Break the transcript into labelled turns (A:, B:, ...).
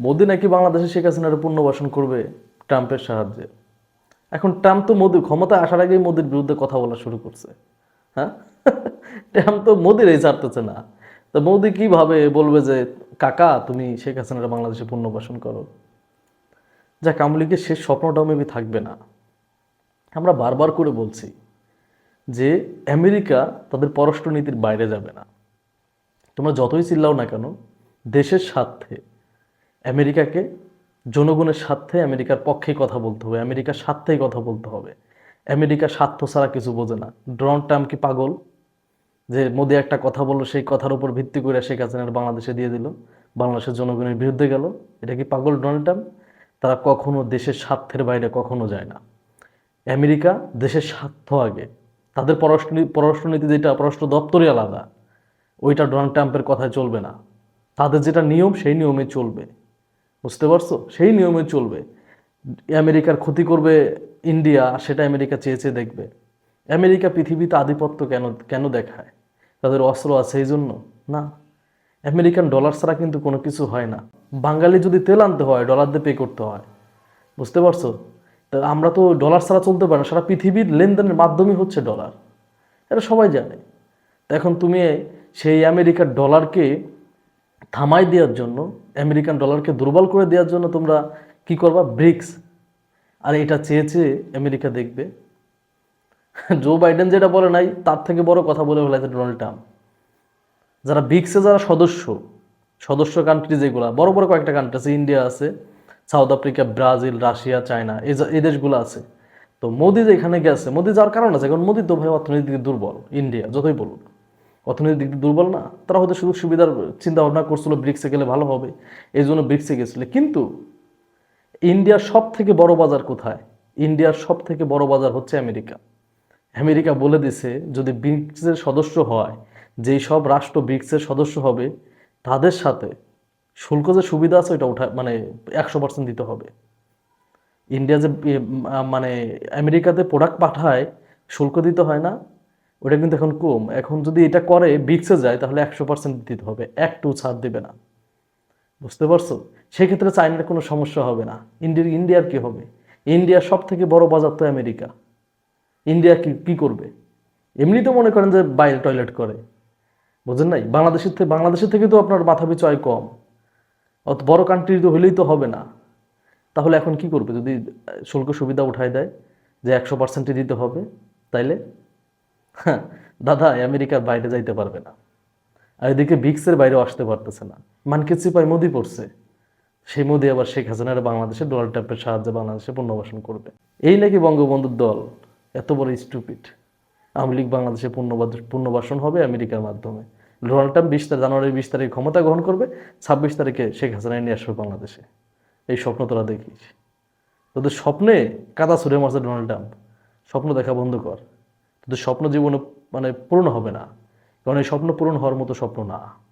A: মোদি নাকি বাংলাদেশে শেখ হাসিনার পুনর্বাসন করবে ট্রাম্পের সাহায্যে? এখন ট্রাম্প তো মোদি ক্ষমতা আসার আগেই মোদির বিরুদ্ধে কথা বলা শুরু করছে। হ্যাঁ? ট্রাম্প তো মোদির এই ছাড়তেছে না। তো মোদি কীভাবে বলবে যে, কাকা, তুমি শেখ হাসিনার বাংলাদেশে পুনর্বাসন করো যা লীগের শেষ স্বপ্নটাও মেবি থাকবে না। আমরা বারবার করে বলছি যে, আমেরিকা তাদের পররাষ্ট্রনীতির বাইরে যাবে না। তোমরা যতই চিল্লাও না কেন, দেশের স্বার্থে আমেরিকাকে জনগণের স্বার্থে আমেরিকার পক্ষে কথা বলতে হবে, আমেরিকার স্বার্থেই কথা বলতে হবে। আমেরিকার স্বার্থ ছাড়া কিছু বোঝে না। ডোনাল্ড ট্রাম্প কি পাগল? যে মোদি একটা কথা বলল, সেই কথার উপর ভিত্তি করে শেখ হাসিনার বাংলাদেশে দিয়ে দিল, বাংলাদেশের জনগণের বিরুদ্ধে গেল। এটা কি পাগল ডোনাল্ড ট্রাম্প? তারা কখনো দেশের স্বার্থের বাইরে কখনো যায় না। আমেরিকা দেশের স্বার্থ আগে। তাদের পররাষ্ট্র পররাষ্ট্রনীতি যেটা, পররাষ্ট্র দপ্তরই আলাদা। ওইটা ডোনাল্ড ট্রাম্পের কথায় চলবে না। তাদের যেটা নিয়ম, সেই নিয়মে চলবে। বুঝতে পারছ? সেই নিয়মে চলবে। আমেরিকার ক্ষতি করবে ইন্ডিয়া সেটা আমেরিকা চেয়ে চেয়ে দেখবে। আমেরিকা পৃথিবীতে আধিপত্য কেন কেন দেখায়? তাদের অস্ত্র আছে এই জন্য? না। আমেরিকান ডলার ছাড়া কিন্তু কোনো কিছু হয় না। বাঙালি যদি তেল আনতে হয়, ডলার দিয়ে পে করতে হয়। বুঝতে পারছ? তা আমরা তো ডলার ছাড়া চলতে পারি না। সারা পৃথিবীর লেনদেনের মাধ্যমই হচ্ছে ডলার। এটা সবাই জানে। তো এখন তুমি সেই আমেরিকার ডলারকে থামাই দেওয়ার জন্য আমেরিকান ডলারকে দুর্বল করে দেওয়ার জন্য তোমরা কি করবা? ব্রিক্স। আর এটা চেয়ে চেয়ে আমেরিকা দেখবে। জো বাইডেন যেটা বলে নাই, তার থেকে বড় কথা বলে ফেলেছে ডোনাল্ড ট্রাম্প। যারা ব্রিক্সে যারা সদস্য সদস্য কান্ট্রি যেগুলো, বড় বড় কয়েকটা কান্ট্রি আছে, ইন্ডিয়া আছে, South Africa, Brazil, Russia, China, এই দেশগুলো আছে। তো মোদি যেখানে গেছে, মোদি যাওয়ার কারণ আছে, কারণ মোদি তো ভাই অর্থনৈতিক দিকে দুর্বল, ইন্ডিয়া, যতই বলুক। অর্থনৈতিক দিক দুর্বল না, তারা হয়তো সুযোগ সুবিধার চিন্তা ভাবনা করছিল ব্রিক্সে গেলে ভালো হবে, এই জন্য ব্রিক্সে গেছিল। কিন্তু ইন্ডিয়ার সব থেকে বড় বাজার কোথায়? ইন্ডিয়ার সব থেকে বড় বাজার হচ্ছে আমেরিকা। আমেরিকা বলে দিছে, যদি ব্রিক্সের সদস্য হয়, যেই সব রাষ্ট্র ব্রিক্সের সদস্য হবে, তাদের সাথে শুল্ক যে সুবিধা আছে, ওইটা উঠা মানে একশো পার্সেন্ট দিতে হবে। ইন্ডিয়া যে মানে আমেরিকাতে প্রোডাক্ট পাঠায়, শুল্ক দিতে হয় না ওটা কিন্তু এখন কম। এখন যদি এটা করে ব্রিক্সে যায়, তাহলে একশো পার্সেন্ট দিতে হবে। একটু ছাড় দেবে না। বুঝতে পারছ? সেক্ষেত্রে চাইনার কোনো সমস্যা হবে না। ইন্ডিয়ার ইন্ডিয়ার কি হবে? ইন্ডিয়ার সব থেকে বড় বাজার তো আমেরিকা। ইন্ডিয়া কি কী করবে? এমনি তো মনে করেন যে বাইরে টয়লেট করে। বুঝেন নাই? বাংলাদেশের থেকে বাংলাদেশের থেকে তো আপনার মাথা পিছু কম। অত বড় কান্ট্রি তো হলেই তো হবে না। তাহলে এখন কি করবে? যদি শুল্ক সুবিধা উঠায় দেয়, যে একশো পার্সেন্টই দিতে হবে, তাইলে? দাদা আমেরিকার বাইরে যাইতে পারবে না। আর এদিকে বিক্সের বাইরেও আসতে পারতেছে না। মানকে চিপায় মোদি পড়ছে। সেই মোদি আবার শেখ হাসিনার বাংলাদেশে ডোনাল্ড ট্রাম্পের সাহায্যে বাংলাদেশে পুনর্বাসন করবে। এই নাকি বঙ্গবন্ধুর দল। এত বড় স্টুপিড আওয়ামী লীগ বাংলাদেশে পুনর্বাসন হবে আমেরিকার মাধ্যমে। ডোনাল্ড ট্রাম্প বিশ তারিখ জানুয়ারির বিশ তারিখে ক্ষমতা গ্রহণ করবে, ছাব্বিশ তারিখে শেখ হাসিনা নিয়ে আসবে বাংলাদেশে। এই স্বপ্ন তোরা দেখিস। তোদের স্বপ্নে কাদা ছুড়ে মারছে ডোনাল্ড ট্রাম্প। স্বপ্ন দেখা বন্ধ কর। তোদের স্বপ্ন জীবনে মানে পূর্ণ হবে না। কারণ এই স্বপ্ন পূরণ হওয়ার মতো স্বপ্ন না।